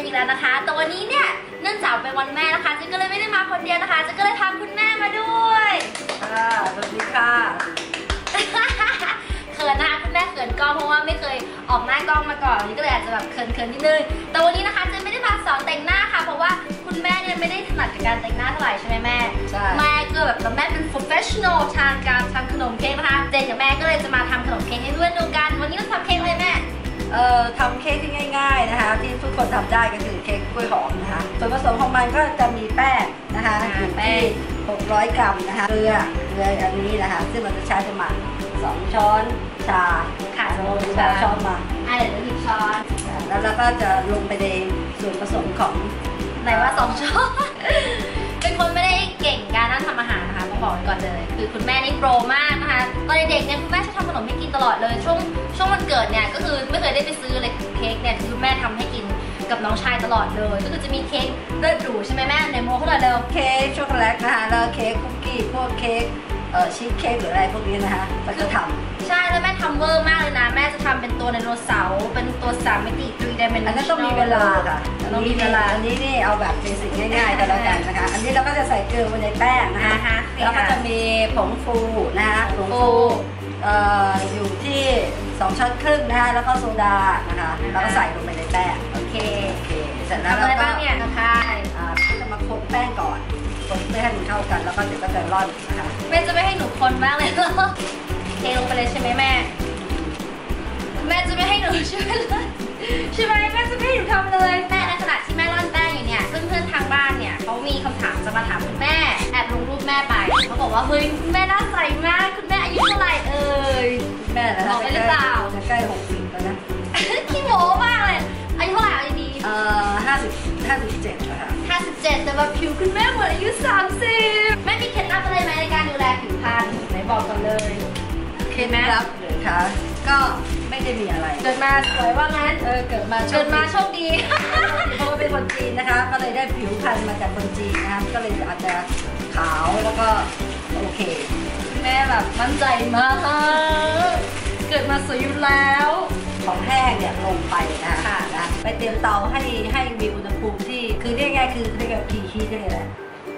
กันอีกแล้วนะคะ แต่วันนี้เนี่ยเนื่องจากเป็นวันแม่นะคะเจ๊ก็เลยไม่ได้มาคนเดียวนะคะเจ๊ก็เลยพาคุณแม่มาด้วยค่ะสวัสดีค่ะเขินนะคะคุณแม่เขินกล้องเพราะว่าไม่เคยออกหน้ากล้องมาก่อนวันนี้ก็เลยอาจจะแบบเขินเขินๆนิดนึงแต่วันนี้นะคะเจ๊ไม่ได้มาสอนแต่งหน้าค่ะ เพราะว่าคุณแม่เนี่ยไม่ได้ถนัดกับการแต่งหน้าเท่าไหร่ใช่ไหมแม่ใช่แม่ก็แบบแต่แม่เป็น professional ทางการทำขนมเค้กนะคะเจนกับแม่ก็เลยจะมาทำขนมเค้กให้เพื่อนดูกัน วันนี้เราทำเค้กอะไรแม่เอ่อ ทำเค้กที่ง่าย ๆนะคะ ที่ทุกคนทำได้ก็คือเค้กกล้วยหอมนะคะ ส่วนผสมของมันก็จะมีแป้งนะคะอ่าอยู่แป้ที่ง600 กรัมนะคะเกลือเกลืออันนี้นะคะ ซึ่งเราจะใช้ประมาณ2ช้อนชาค่ะสมมติช้อนช้อนมาอะเดี๋ยวเราหยิบช้อนแล้วเราก็จะลงไปในส่วนผสมของไหนว่าสองช้อนเป็นคนไม่ได้เก่งกานทำอาหารนะคะต้องบอกก่อนเลย คือคุณแม่นี่โปรมากนะคะตอนเด็กๆเนี่ยคุณแม่ชอบทำขนมให้กินตลอดเลย ช่วงช่วงวันเกิดเนี่ยก็คือไม่เคยได้ไปซื้อเลยเค้กเนี่ยคือแม่ทำให้กินกับน้องชายตลอดเลย ก็คือจะมีเค้กเลือดหรูใช่ไหมแม่ในโมเขาเลยเร็วเค้กช็อกโกแลตนะคะแล้วเค้กคุกกี้พวกเค้ก ชีสเค้กหรืออะไรพวกนี้นะคะเราจะทำใช่แล้วแม่ทำเวอร์มากเลยนะ แม่จะทำเป็นตัวไดโนเสาร์เป็นตัวสามมิติ three อัน dimensional นั้นต้องมีเวลาค่ะต้องมีเวลาอันนี้นี่เอาแบบเบสิกง่ายๆก็แล้วกันนะคะ อันนี้เราก็จะใส่เกลือไว้ในแป้งนะคะอ่าฮะแล้วก็จะมีผงฟูนะคะผงฟูเอ่ออยู่ที่2ช้อนครึ่งนะคะแล้วก็โซดานะคะแล้วก็ใส่ลงไปในแป้งโอเคโอเคเสร็จแล้วทำเราอะไรก็บ้างเนี่ยนะคะอ่าจะมาคนแป้งก่อน คนเพื่อให้มันเข้ากันแล้วก็เดี๋ยวก็จะร่อนนะคะแม่จะไม่ให้หนูคนบ้างเลยเหรอเทลงไปเลยใช่ไหมแม่ แม่จะไม่ให้หนูช่วยเลยใช่ไหมแม่จะไม่ให้หนูทำเลยแม่ในขณะที่แม่ร่อนแป้งอยู่เนี่ยเพื่อนๆทางบ้านเนี่ยเขามีคำถามจะมาถามคุณแม่แอบลงรูปแม่ไปเขาบอกว่าเฮ้ยคุณแม่น่าใสมากคุณแม่อายุเท่าไหร่เอ่ยแม่นะบอกไปหรือเปล่าจะใกล้หกสิบแล้วนะขี้โม้มากเลย อายุเท่าไหร่เอาดีเอ่อห้าสิบห้าสิบเจ็ดนะคะ ๆ57 แต่ว่าผิวคุณแม่เหมือนอายุ 30 แม่มีเคล็ดลับอะไรไหมในการดูแลผิวพรรณไหนบอกกันเลย เคล็ดลับหรือคะก็ไม่ได้มีอะไร เกิดมาสวยว่างั้น เออเกิดมาโชเกิคดดีมาโชคดี เพราะว่าเป็นคนจีนนะคะ ก็เลยได้ผิวพรรณมาจากคนจีนนะคะก็เลยอาจจะขาวแล้วก็โอเค แม่แบบมั่นใจมาก เกิดมาสวยอยู่แล้ว ของแห้งเนี่ยลงไปนะคะค่ะนะไปเตรียมเตาให้ให้มีอุณหภูมิที่คือเรียกง่ายๆคือเรียกว่า preheat ได้เลยแหละ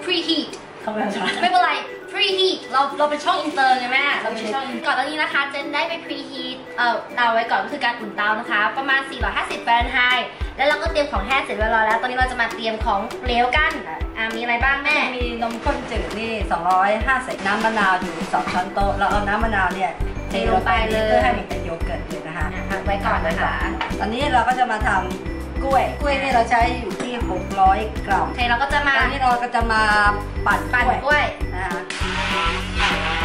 preheat เข้าไปแล้วไม่เป็นไร preheat เราเราเป็นช่องอินเตอร์ไงแม่เราเป็นช่องก่อนตอนนี้นะคะเจนได้ไป preheat เอ่อเตาไว้ก่อนก็คือการอุ่นเตานะคะ ประมาณ 450 ฟาเรนไฮต์แล้วเราก็เตรียมของแห้งเสร็จเรียบร้อยแล้ว ตอนนี้เราจะมาเตรียมของเหลวกันอ่ามีอะไรบ้างแม่ มีนมข้นจืดนี่ 250 น้ำมะนาวอยู่ 2 ช้อนโต๊ะเราเอาน้ำมะนาวเนี่ย เทลงไปเลยเพื่อให้มันเป็นโยเกิร์ตเลยนะคะอะพักไว้ก่อนนะคะ ตอนนี้เราก็จะมาทำกล้วย กล้วยนี่เราใช้อยู่ที่ 600 กรัมโอเคเราก็จะมาตอนนี้เราก็จะมาปั่นปั่นกล้วยกล้วยนะคะ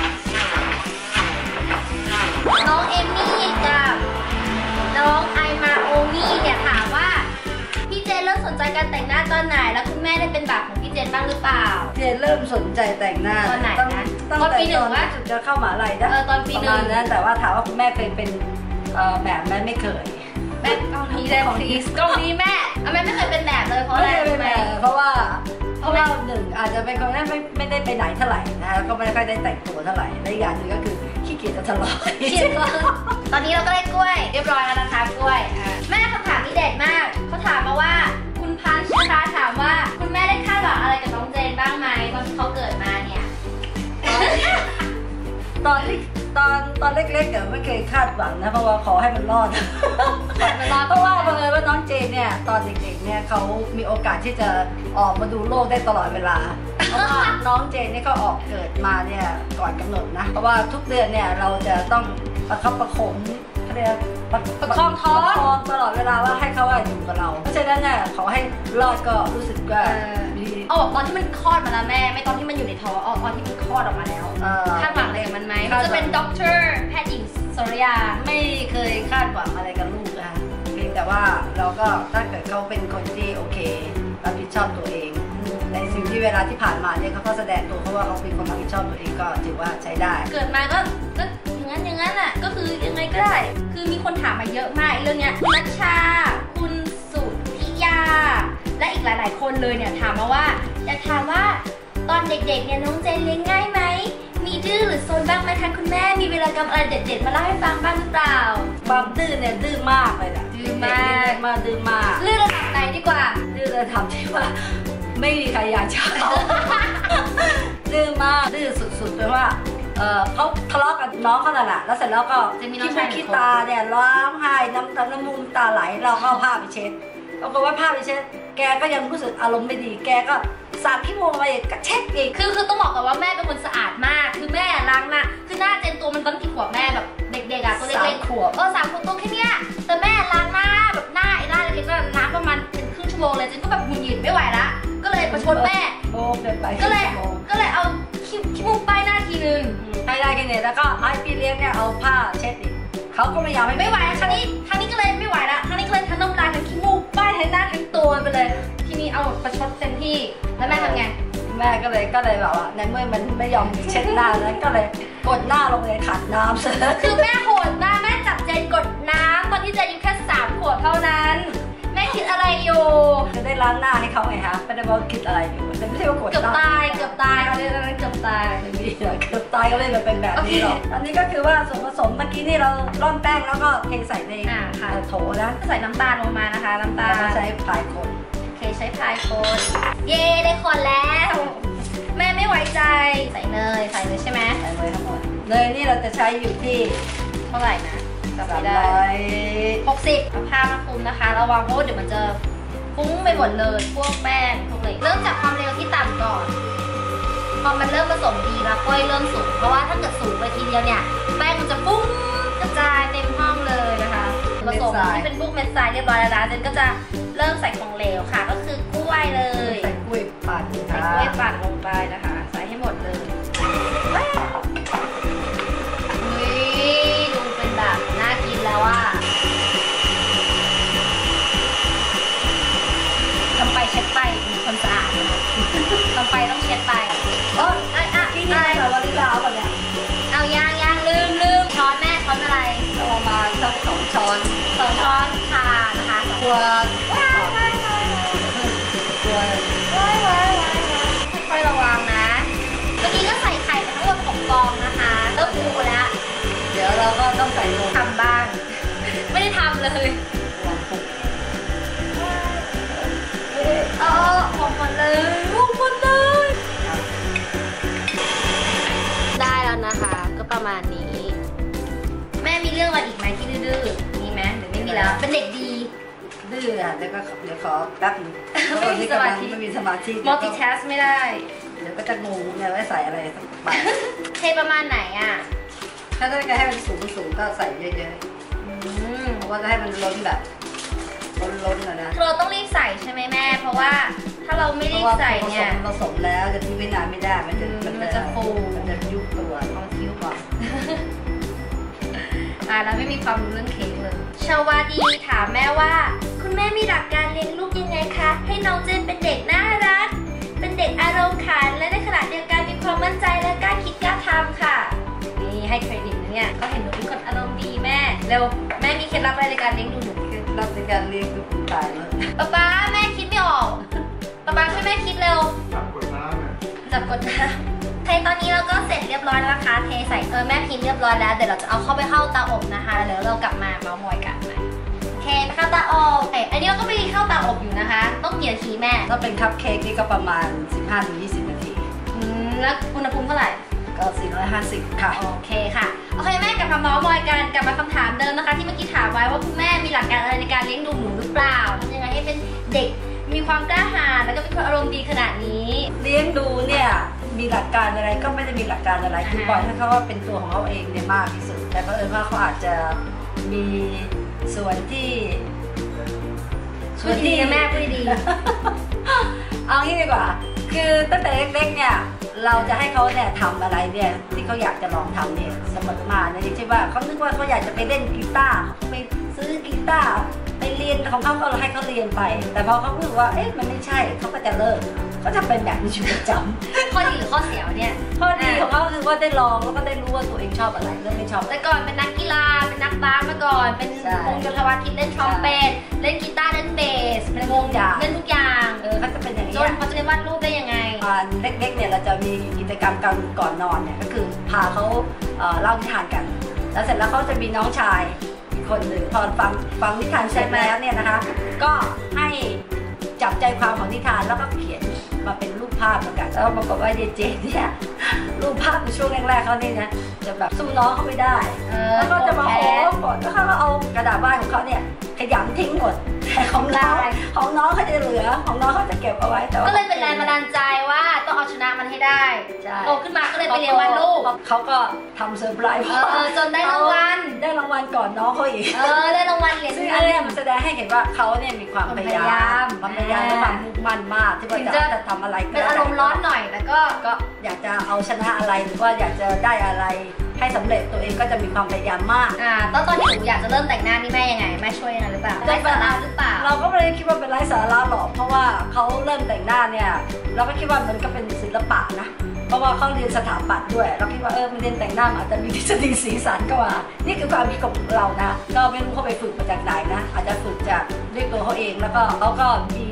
นเริ่มสนใจการแต่งหน้าตอนไหน แล้วคุณแม่ได้เป็นแบบของพี่เจนบ้างหรือเปล่า เจนเริ่มสนใจแต่งหน้าตอนไหนตั้งนะตั้งตอนแต่ปีหนึ่งตอนวะที่จะเข้ามหาลัยนะเออตอนปีหนึ่งประมาณนั้นแต่ว่าถามว่าคุณแม่เคยเป็นเอ่อแบบแม่ไม่เคยแม่กล้องนี้เลย please กล้องนี้แม่เอาแม่ไม่เคยเป็นแบบเลยเพราะอะไรไม่เคยรู้เป็นไหมแบบเพราะว่าเพราะว่าหนึ่งอาจจะเป็นคนที่ไม่ไม่ได้ไปไหนเท่าไหร่นะแล้วก็ไม่ค่อยได้แต่งตัวเท่าไหร่และอีกอย่างหนึ่งก็คือขี้เกียจจะทะเลาะเขียนก่อนตอนนี้เราก็ได้กล้วยเรียบร้อยแล้ว ตอนที่ตอนตอนเล็กๆเดี๋ยวไม่เคยคาดหวังนะเพราะว่าขอให้มันรอดขอให้มันรอด เพราะว่าบังเอิญว่าน้องเจนเนี่ยตอนเด็กๆเนี่ยเขามีโอกาสที่จะออกมาดูโลกได้ตลอดเวลาเพราะว่าน้องเจนเนี่ยก็ออกเกิดมาเนี่ยก่อนกำหนดนะ เพราะว่าทุกเดือนเนี่ยเราจะต้องประคับประคอง เขาเรียกประประคองท้องประคองตลอดเวลาว่าให้เขาอะอยู่กับเรา เพราะฉะนั้นเนี่ยขอให้รอดก็รู้สึกว่ามีเอาบอกตอนที่มันคลอดมาแล้วแม่ ไม่ตอนที่มันอยู่ในท้องเอาตอนที่มันคลอดออกมาแล้วเอ่อคาดหวังอะไรกับมันไหมคามันดหวังจะเป็นด็อกเตอร์แพทย์หญิงสรยาไม่เคยคาดหวังอะไรกับลูกนะคะเพียงแต่ว่าเราก็ถ้าเกิดเขาเป็นคนที่โอเครับผิดชอบตัวเองในสิ่งที่เวลาที่ผ่านมาเนี่ยเขาก็แสดงตัวเขาว่าเขาเป็นคนรับผิดชอบตัวเองก็ถือว่าใช้ได้ เกิดมาก็ก็ อย่างนั้นอย่างนั้นอะ ก็คือยังไงก็ได้ คือมีคนถามมาเยอะมากไอ้เรื่องเนี้ยคุณนัชชา คุณสุธิยา และอีกหลาย ๆ คนเลยเนี่ยถามมาว่าอยากถามว่าตอนเด็ก ๆ เนี่ยน้องเจนเลี้ยงง่ายไหม มีดื้อหรือโซนบ้างไหมคะคุณแม่ มีเวลากรรมอะไรเด็ด ๆ มาเล่าให้ฟังบ้างหรือเปล่าความดื้อเนี่ยดื้อมากเลยนะดื้อมากเด็ๆมาดื้อมากเรื่องระดับไหนดีกว่าอทำที่ว่า ไม่มีใครอยากจะเอาดื้อมากดื้อสุดๆเลยว่า เออเขาทะเลาะกับน้องเขาน่ะนะแล้วเสร็จแล้วก็จะมีน้องขี้ชายมูกหนึ่ขี้งคนตาเนี่ยร้องไห้น้ำตาน้ำมูกน้ำตาไหลเราก็เอาผ้าไปเช็ดปรากฏว่าผ้าไปเช็ด แกก็ยังรู้สึกอารมณ์ไม่ดี แกก็สาดขี้มูกไปอีกก็เช็ดอีก คือคือต้องบอกก่อนว่าแม่เป็นคนสะอาดมาก คือแม่ล้างหน้าคือหน้าเจนตัวมันตอนกี่ขวบแม่แบบเด็กๆอะตัวสามเล็กขวบๆเออสามขวบตัวแค่เนี้ยแต่แม่ล้างหน้าแบบหน้าไอ้หน้าเล็กๆก็ล้างประมาณเป็นครึ่งชั่วโมงเลยเจนก็แบบหงุดหงิดไม่ไหวละก็เลยประชดแม่ โอ้เกินไปก็เลยชั่วโมงก็เลยเอา ขี้ขี้มูกป้ายหน้าทีนึงให้ได้แค่นี้แล้วก็ให้พี่เลี้ยงเนี่ยเอาผ้าเช็ดอีกเขาก็ไม่ยอมให้ไม่ไหวครั้งนี้ครั้งนี้ก็เลยไม่ไหวละครั้งนี้ก็เลยทั้งน้ำลายทั้งขี้มูกป้ายทั้งหน้าทั้งตัวไปเลย ทีนี้เอาประชดเต็มที่แล้วแม่ทำไงแม่ก็เลยก็เลยแบบว่าในเมื่อมันไม่ยอมเช็ดหน้าแล้วก็เลยกดหน้าลงในขันน้ำซะคือแม่โหดมากแม่จับเจนกดน้ำตอนที่เจนอายู่แค่สามขวบเท่านั้น แม่คิดอะไรอยู่ จะได้ล้างหน้าให้เขาไงฮะไม่ได้ว่าคิดอะไรอยู่แต่ไม่ใช่ว่ากดเกือบหน้ตายเกือบตายเอาเลยตอนนั้นเกือบตายไม่มีหรอกเกือบตายก็เลยมาเป็นแบบนี้หรอกโอเคอันนี้ก็คือว่าส่วนผสมเมื่อกี้นี่เราร่อนแป้งแล้วก็เทใส่ในอ่าค่ะโถนะใส่น้ำตาลลงมานะคะน้ำตาเราลใช้พายคนโอเคใช้พายคนเย่ได้คนแล้ว แม่ไม่ไว้ใจใส่เนยใส่เลยใช่ไหมใส่เลยทั้งหมดเนยนี่เราจะใช้อยู่ที่เท่าไหร่นะ จำสาไม่มได้ร้อยหกสิบเอาผ้ามาคลุมนะคะ ระวังเพราะว่าเดี๋ยวมันจะฟุ้งไปหมดเลย พวกแป้งพวกอะไรเริ่มจากความเร็วที่ต่ำก่อนพอมันเริ่มผสมดีแล้วค่อยเริ่มสูง เพราะว่าถ้าเกิดสูงไปทีเดียวเนี่ย แป้งมันจะฟุ้งกระจายเต็มห้องเลยนะคะผสมที่เป็นพวกเม็ดทรายเรียบร้อยแล้วนะเจนก็จะเริ่มใส่ของเหลวค่ะ ก็คือกล้วยเลย ใส่กล้วยปั่นใส่ค่ะกล้วยปั่นลงไปนะคะ ตัวว้ายว้ายว้ายตัวว้ายว้ายว้ายค่อยๆระวังนะเมื่อกี้ก็ใส่ไข่ไปทั้งหมดของฟองนะคะเริ่มฟูแล้ว เดี๋ยวเราก็ต้องใส่นมทำบ้าง ไม่ได้ทำเลยวางปุ๊บเออหกหมดเลยหกหมดเลย ได้แล้วนะคะ ก็ประมาณนี้ แม่มีเรื่องอะไรอีกไหมที่ดื้อๆมีไหมหรือไม่มีแล้ว เป็นเด็กดี ดื้ออะเดี๋ยวก็เดี๋ยวขอแป๊บหนึงไม่มีสมาธิ ไม่มีสมาธิ multitask ไม่ได้ เดี๋ยวก็จะงงเนี่ยว่าใส่อะไรสักไปเทประมาณไหนอะ ถ้าต้องการให้มันสูงสูงก็ใส่เยอะอืม ๆเพราะว่าจะให้มันล้นแบบล้นล้นๆนะนะเราต้องรีบใส่ใช่ไหมแม่ เพราะว่าถ้าเราไม่เพรีราะบว่าใส่ผสเนี่ยมผสมแล้วจะทิ้งไว้นานไม่ได้มันจะมันจะฟู มันจะยุบตัวเอาคิ้วก่อน อ่าแล้วไม่มีความรู้เรื่องเค้กเลย ชาวาดีถามแม่ว่า คุณแม่มีหลักการเลี้ยงลูกยังไงคะ ให้น้องเจนเป็นเด็กน่ารัก เป็นเด็กอารมณ์ขัน และในขณะเดียวกันมีความมั่นใจและกล้าคิดกล้าทำค่ะ นี่ให้เครดิตนะเนี่ยก็เห็นหนูเป็นคนอารมณ์ดีแม่เร็วแม่มีเคล็ดลับอะไรในการเลี้ยงดูหนูคือรับในการเลี้ยงดูคุณตายแล้วป๊าป๊าแม่คิดไม่ออกป๊าป๊าช่วยแม่คิดเร็วจับกดน้ำเนี่ยจับกดน้ำ เทตอนนี้เราก็เสร็จเรียบร้อยแล้วนะคะ เทใส่เออแม่พิมพ์เรียบร้อยแล้ว เดี๋ยวเราจะเอาเข้าไปเข้าเตาอบนะคะ แล้วเดี๋ยวเรากลับมาเมาส์มอยกันใหม่โอเคไปเข้าเตาอบเอ้ยอันนี้เราก็ไปเข้าเตาอบอยู่นะคะ ต้องเกี่ยวทีแม่ ถ้าเป็นคัพเค้กนี่ก็ประมาณ 15-20 นาที อืม แล้วอุณหภูมิเท่าไหร่ ก็ 450 ค่ะ โอเคค่ะ โอเคแม่กลับมาเมาส์มอยกัน กลับมาคำถามเดิมนะคะ ที่เมื่อกี้ถามไว้ว่าคุณแม่มีหลักการอะไรในการเลี้ยงดูหนูหรือเปล่าทำยังไงให้เป็นเด็กมีความกล้าหาญแล้วก็เป็นคนอารมณ์ดีขนาดนี้ เลี้ยงดูเนี่ย มีหลักการอะไรก็ไม่ได้มีหลักการอะไรคืออ่าปล่อยให้เขาว่าเป็นตัวของเขาเองเนี่ยมากที่สุด แต่เพราะเอิญว่าเขาอาจจะมีส่วนที่พูดดีๆนะแม่พูดดีเอางี้ดีกว่า คือตั้งแต่เล็กๆเนี่ยเราจะให้เขาเนี่ยทำอะไรเนี่ยที่เขาอยากจะลองทำเนี่ยเสมอมาเนี่ยอย่างเช่นว่าเขานึกว่าเขาอยากจะไปเล่นกีตาร์เขาไปซื้อกีตาร์ไปเรียนของเขาก็ให้เขาเรียนไป แต่พอเขาพูดว่าเอ๊ะมันไม่ใช่เขาก็จะเลิก เขาจะเป็นแบบนี้อยู่ประจำข้อดีหรือข้อเสียวเนี่ยข้อดีของเขาคือว่าได้ลองแล้วก็ได้รู้ว่าตัวเองชอบอะไรแล้วไม่ชอบอะไรแต่ก่อนเป็นนักกีฬาเป็นนักบาสมาก่อน เป็นใช่วงโยธวาทิตเล่นทรอมเป็ตเล่นกีตาร์เล่นเบสเป็นวงทุกอย่างเล่นทุกอย่างเออเขาจะเป็นอย่างจนี้นเขาจะได้วาดรูปได้ยังไงตอนเล็กๆเนี่ยเราจะมีกิจกรรมกันก่อนนอนเนี่ยก็คือพาเขาเอ่อเล่านิทานกัน แล้วเสร็จแล้วเขาจะมีน้องชายอีกคนหนึ่งพอฟังฟังนิทานเสร็จแล้วเนี่ยนะคะ ก็ให้จับใจความของนิทานแล้วก็เขียน มาเป็นรูปภาพเหมือนกันแล้วปรากฏว่ายายเจนเนี่ยรูปภาพในช่วงแรกๆเขาเนี่ยนะจะแบบสู้น้องเขาไม่ได้เออแล้วก็จะมาโกรโอ้ธแค้นก่อนแล้วเขาก็เอากระดาษวาดของเขาเนี่ยขยำทิ้งหมดแต่ของน้องได้ของน้องเขาจะเหลือของน้องเขาจะเก็บเอาไว้แต่ว่าก็เลยเป็นแรงบันดาลใจว่าต้องเอาชนะมันให้ได้ใช่โตขึ้นมาก็เลยไปเรียนวาดรูปเขาก็ทำเซอร์ไพรส์เออเออจนได้รางวัลได้รางวัลก่อนน้องเขาอีกเออได้รางวัลเหรียญซึ่งเงิอันเนี้ยนมันแสดงให้เห็นว่าเขาเนี่ยมีความพยายามความพยายามและความ ถึงจะจะจะทำอะไรก็เป็นอารมณ์ร้อนหน่อยแต่ก็ก็อยากจะเอาชนะอะไรหรือว่าอยากจะได้อะไรให้สำเร็จตัวเองก็จะมีความพยายามมากอ่าตอนตอนที่หนูอยากจะเริ่มแต่งหน้านี่แม่ยังไงแม่ช่วยยังไงหรือเปล่าได้สาระหรือเปล่า เราก็ไม่ได้คิดว่าเป็นไร้สาระหรอกเพราะว่าเขาเริ่มแต่งหน้าเนี่ยเราก็คิดว่ามันก็เป็นศิลปะนะเพราะว่าเขาเรียนสถาปัตย์ด้วย เราคิดว่าเออมันเรียนแต่งหน้ามันอาจจะมีทฤษฎีสีสันก็ว่า นี่คือความคิดของเรานะก็ไม่รู้เขาไปฝึกมาจากไหนนะ อาจจะฝึกจากด้วยตัวเขาเองแล้วก็เขาก็มี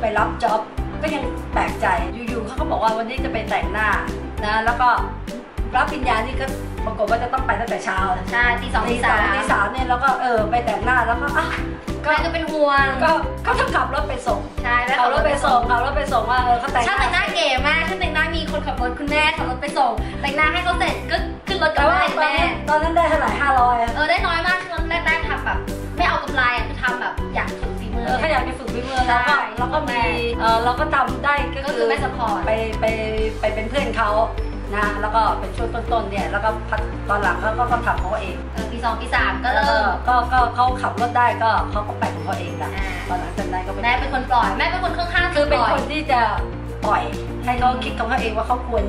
ไปรับจ็อบ ก็ยังแปลกใจอยู่ๆเขาก็บอกว่าวันนี้จะไปแต่งหน้านะแล้วก็รับปริญญานี่ก็ปรากฏว่าจะต้องไปตั้งแต่เช้านะใช่ตีสองตีตีสาสามมตีสามเนี่ยแล้วก็เออไปแต่งหน้าแล้วก็อะก็แม่ก็เป็นห่วงก็ก็ต้องขับรถไปส่งใช่แม่ขับรถไปส่งขับรถไปส่งว่าเออเขาแต่งช่างแต่งหน้าเก๋มากช่างแต่งหน้ามีคนขับรถคุณแม่ขับรถไปส่ง แต่งหน้าให้เขาเสร็จก็ขึ้นรถกลัแต่บว่าบ้านตอนแม่นั้นตอนนั้นได้เท่าไหร่ห้าร้อยเออได้น้อยมากคือตอนแรกๆทำแบบ ไม่เอากำไรอะคือทำแบบอยากฝึกฝีมือ เออเขาอยากไปฝึกฝีมือแล้วก็ใช่แล้วก็มีเออเราก็ทำได้ก็ก็คืคืออไม่สปอร์ตไปไปไปเป็นเพื่อนเขานะแล้วก็เป็นช่วงต้นๆเนี่ยแล้วก็พัฒตอนหลังเขาก็ก็ทำเขาเองเออปีสองปีสามก็เริ่มก็ก็เขาขับรถได้ก็เขาก็ไปของเขาเองแหละอ่าตอนหลังจากนั้นก็แม่เป็นคนปล่อยแม่เป็นคนข้างๆคือเป็นปล่ยคนที่จะปล่อยให้เขาคิดของเขาเองว่าเขาควร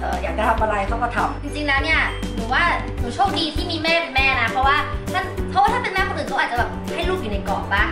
เอ่ออยากจะทำอะไรเขาก็ทำจริงๆแล้วเนี่ยหนูว่าหนูโชคดีที่มีแม่เป็นแม่นะเพราะว่าถ้าเพราะว่าถ้าเป็นแม่คนอื่นเขาอาจจะแบบให้ลูกอยู่ในกรอบปะ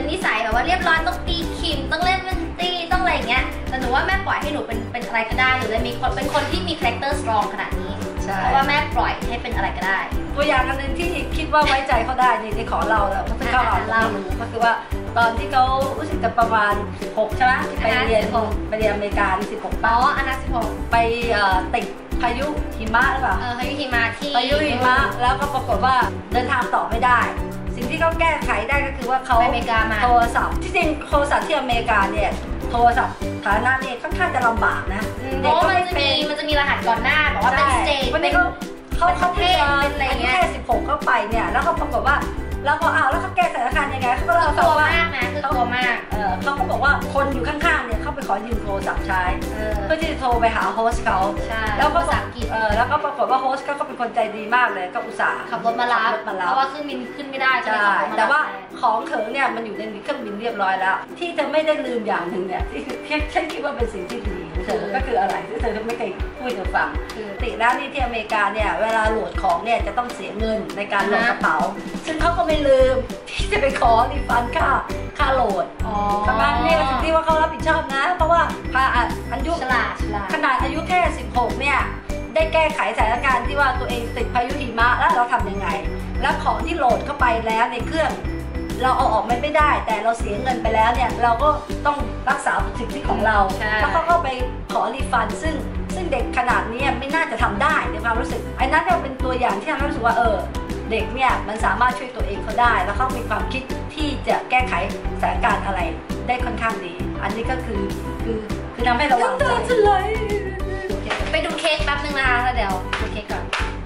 เป็นนิสัยแบบว่าเรียบร้อยต้องตีขิมต้องเล่นดนตรีต้องอะไรอย่างเงี้ยแต่หนูว่าแม่ปล่อยให้หนูเป็นเป็นอะไรก็ได้หนูเลยมีคนเป็นคนที่มีคาแรคเตอร์สตรองขนาดนี้ใช่เพราะว่าแม่ปล่อยให้เป็นอะไรก็ได้ ตัวอย่างอันหนึงที่คิดว่าไว้ใจเขาได้นี่ที่ขอเราแล้วเพราะที่เขาเราอ่าเรารู้ก็คือว่าตอนที่เขารู้สึกจะประมาณ6ใช่ไหมที่ไปเรียนอ่าไปเรียนอเมริกาที่16อ๋ป้าออันนั้นสิบหกไปเอ่อติดพายุหิมะหรือเปล่า เออพายุหิมะที่ พายุหิมะแล้วก็ปรากฏว่าเดินทางต่อไม่ได้สิ่ง ที่เขาแก้ไขได้ก็คือว่าเขาไปอเมริกามา โทรศัพท์ที่จริงโทรศัพท์ที่อเมริกาเนี่ยโทรศัพท์ฐานะเนี่ยค่อนข้างจะลำบากนะอืมเพราะว่ามันจะมีมันจะมีรหัสก่อนหน้าบอกว่าเป็นสเตจวันเป็นี้นเขาเขาเขาเป็นประเทศเป็นอะไรเงี้ยแค่16เข้าไปเนี่ยแล้วก็ปรากฏว่า แล้วก็อ้าวแล้วเขาแก้สถานการณ์ยังไงเขาก็คืเล่าอให้กฟัลังวว่า มากนะคือกลัวมาก เออเขาก็บอกว่าคนอยู่ข้างๆ เนี่ยเขาไปขอยืมโทรศัพท์ใช้ เออ เพื่อที่จะโทรไปหาโฮสต์เขาใช่แล้วก็ภาษาอังกฤษ เออแล้วก็ปรากฏว่าโฮสต์เขาก็เป็นคนใจดีมากเลยก็อุตส่าห์ขับรถมารับ ขับรถมารับเพราะว่าเครื่องบินขึ้นไม่ได้ก็เลยใช่ขับรถมารับแต่ว่าทนของเถิงเนี่ยมันอยู่ในเครื่องบินเรียบร้อยแล้ว ที่เธอไม่ได้ลืมอย่างหนึ่งเนี่ยที่ที่ฉันคิดว่าเป็นสิ่งที่ดีของ เธอก็คืออะไรที่เธอไม่เคยพูดให้เธอฟังคือปกติแล้วนี่ที่อเมริกาเนี่ยเวลาโหลดของเนี่ยจะต้องเสียเงินในการโหลดกระเป๋า ซึ่งเขาก็ไม่ลืมที่จะไปขอรีฟันค่าค่าโหลดอ๋อทำไมเนี่ยสิ่งที่ว่าเขารับผิดชอบนะ เพราะว่าพาอะอายุฉลาดฉลาดขนาดอายุแค่ 16 เนี่ยได้แก้ไขสถานการณ์ที่ว่าตัวเองติดพายุหิมะแล้วเราทำยังไง แล้วของที่โหลดเข้าไปแล้วในเครื่อง เราเอาออกมันไม่ได้ แต่เราเสียเงินไปแล้วเนี่ยเราก็ต้องรักษาสิทธิของเรา ใช่ แล้วเขาก็ไปขอรีฟันซึ่งซึ่งเด็กขนาดนี้ไม่น่าจะทำได้ในความรู้สึกไอ้นั่นก็เป็นตัวอย่างที่ทำให้รู้สึกว่าเออ เด็กเนี่ยมันสามารถช่วยตัวเองเขาได้ แล้วเขามีความคิดที่จะแก้ไขสถานการณ์อะไรได้ค่อนข้างดี อันนี้ก็คือคือคือทำให้ระวังใจไปดูเค้กแป๊บนึงนะคะแล้วเดี๋ยวดูเค้กก่อน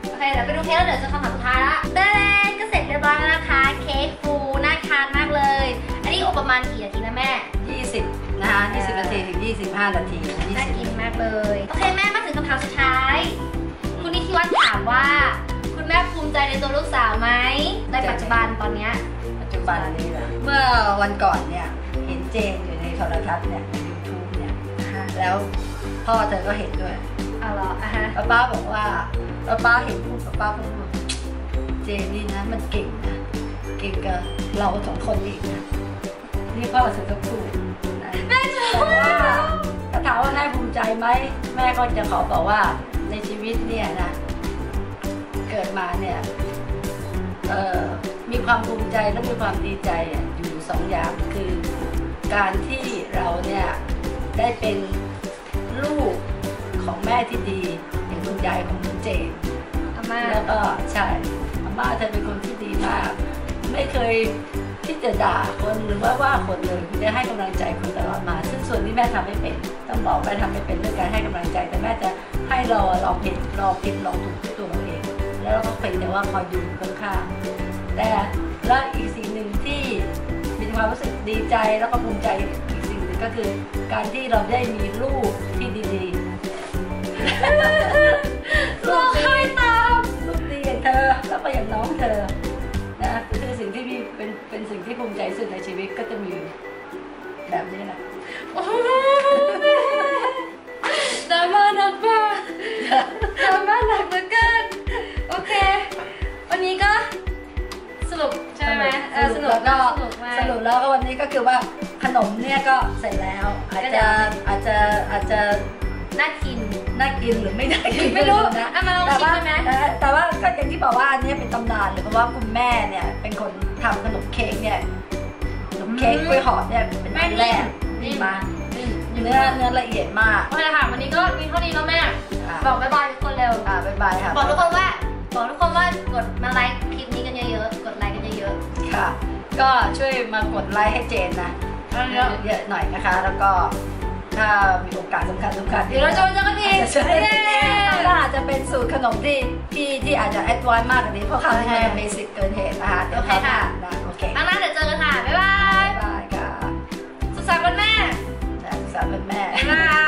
โอเคเดี๋ยวไปดูเค้กแล้วเดี๋ยวจะคำถามสุดท้ายละเด้ก็เสร็จเรียบร้อยแล้วนะคะ เค้กฟูน่า ทานมากเลย อันนี้อบประมาณกี่นาทีนะแม่ 20 นะคะ 20 นาทีถึง 25 นาทีน่ากิน20มากเลย โอเคแม่มาถึงคำถามสุดท้าย คุณนิธิวัฒน์ถามว่า คุณแม่ภูมิใจในตัวลูกสาวไหมในปัจจุบันตอนเนี้ย ปัจจุบันนี้นะเมื่อวันก่อนเนี่ย เห็นเจนอยู่ในโทรทัศน์เนี่ยใน YouTube เนี่ย แล้วพ่อเธอก็เห็นด้วยเอาเหรออะฮะป้าป้าบอกว่าป้าป้าเห็นพูดป้าป้าพูดว่าเจนนี่นะมันเก่งนะเก่งกับเราสองคนอีกนะนี่พ่อเธอก็พูดนะแต่ว่าถ้าถามว่าแม่ภูมิใจไหมแม่ก็จะขอบอกว่าในชีวิตเนี่ยนะ เกิดมาเนี่ยเอ่อมีความภูมิใจและมีความดีใจอะอยู่สองอย่างคือการที่เราเนี่ยได้เป็นลูกของแม่ที่ดีอย่างคุณยายของคุณเจนอาม่าแล้วก็ใช่อาม่าเธอเป็นคนที่ดีมาก ไม่เคยที่จะด่าคนหรือว่าว่าคนเลยคือจะให้กำลังใจคนตลอดมา ซึ่งส่วนที่แม่ทำไม่เป็น ต้องบอกแม่ทำไม่เป็นเรื่องการให้กำลังใจ แต่แม่จะให้เราลองผิดลองผิดลองถูกด้วยตัวเราเอง แล้วเราก็เป็นแต่ว่าคอยดูข้างๆแต่และอีกสิ่งหนึ่งที่มีความรู้สึกดีใจแล้วก็ภูมิใจอีกสิ่งหนึ่งก็คือการที่เราได้มีลูกที่ดีๆร้องไห้ตามลูกดีอย่างเธอแล้วก็อย่างน้องเธอนะคือสิ่งที่มี เป็นเป็นสิ่งที่ภูมิใจที่สุดในชีวิตก็จะมีแบบนี้แหละโอ้โหดราม่าหนักมากดราม่าหนักเหลือเกินโอเค วันนี้ก็สรุปใช่ไหมเออสรุปแล้วก็สนุกมากสรุปแล้วก็วันนี้ก็คือว่าขนมเนี่ยก็เสร็จแล้ว อาจก็เดี๋จะยวอาจจะอาจจะ น่ากิน น่ากินหรือไม่น่ากินไม่รู้นะเอามาลองแต่ชิมว่าได้ไหม แต่แต่ว่าก็อย่างที่บอกว่าอันนี้เป็นตำนานเลยเพราะว่าคุณแม่เนี่ยเป็นคนทำขนมเค้กเนี่ยขนมเค้กกล้วยหอมเนี่ยเป็นอันแรกนี่นี่มานี่เนื้อเนื้อละเอียดมากโอเคค่ะวันนี้ก็มีเท่านี้แล้วแม่ อะบอกบ๊ายบายทุกคนเร็ว อ่าบ๊ายบายค่ะบอกทุกคนว่า บอกทุกคนว่ากดมาไลค์คลิปนี้กันเยอะๆ กดไลค์กันเยอะค่ะ ก็ช่วยมากดไลค์ให้เจนนะๆ เยอะเยอะหน่อยนะคะ แล้วก็ ถ้ามีโอกาสสำคัญสำคัญเดี๋ยวเราจะมาเจอกันอีกอาจจะเย้ก็อาจจะเป็นสูตรขนมที่ที่ที่อาจจะแอดวานซ์มากกว่านี้เพราะคราวนี้มันเบสิกเกินเหตุนะคะเดี๋ยวคราวหน้านะโอเคครั้งหน้าเดี๋ยวเจอกันค่ะบ๊ายบายบ๊ายบายค่ะสุขสันต์วันแม่และสาวเป็นแม่บ๊ายบาย